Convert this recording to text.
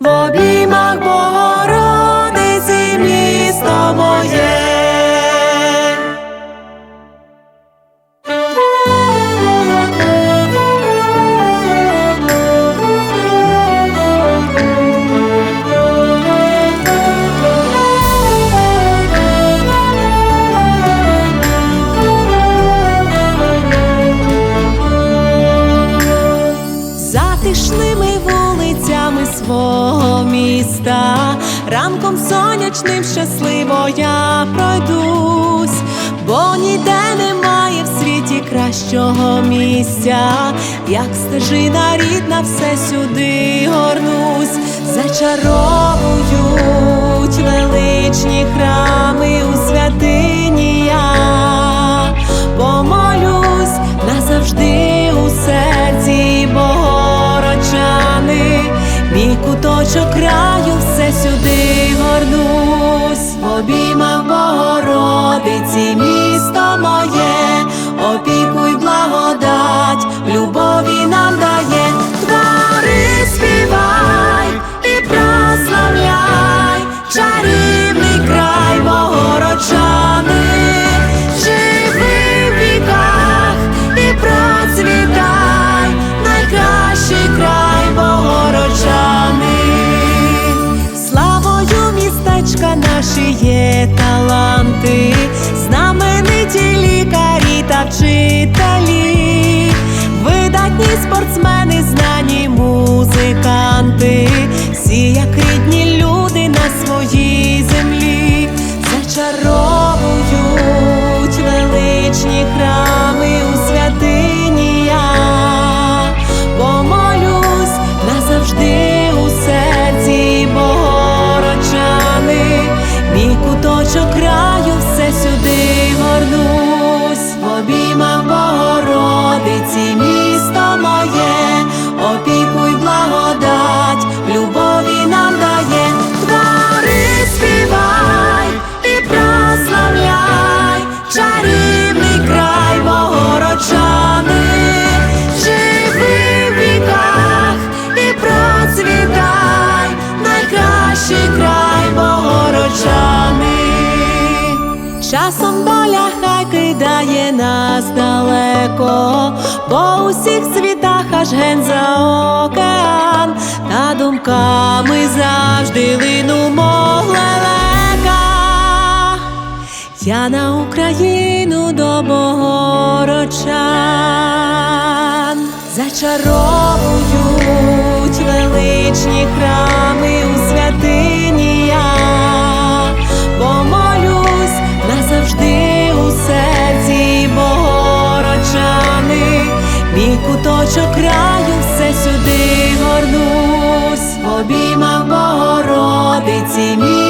Bobby Mark Bobby. Міста, ранком сонячним щасливо я пройдусь, бо ніде немає в світі кращого місця, як стежина рідна, все сюди горнусь, зачаровують величні храми мій куточок краю все сюди горнусь, в Часом доля хай кидає нас далеко, по усіх світах аж ген за океан, та думками завжди линумо лелека. Я на Україну до Богородчан зачаровують величні храми мій куточок краю все сюди горнусь, обіймах Богородиці. мій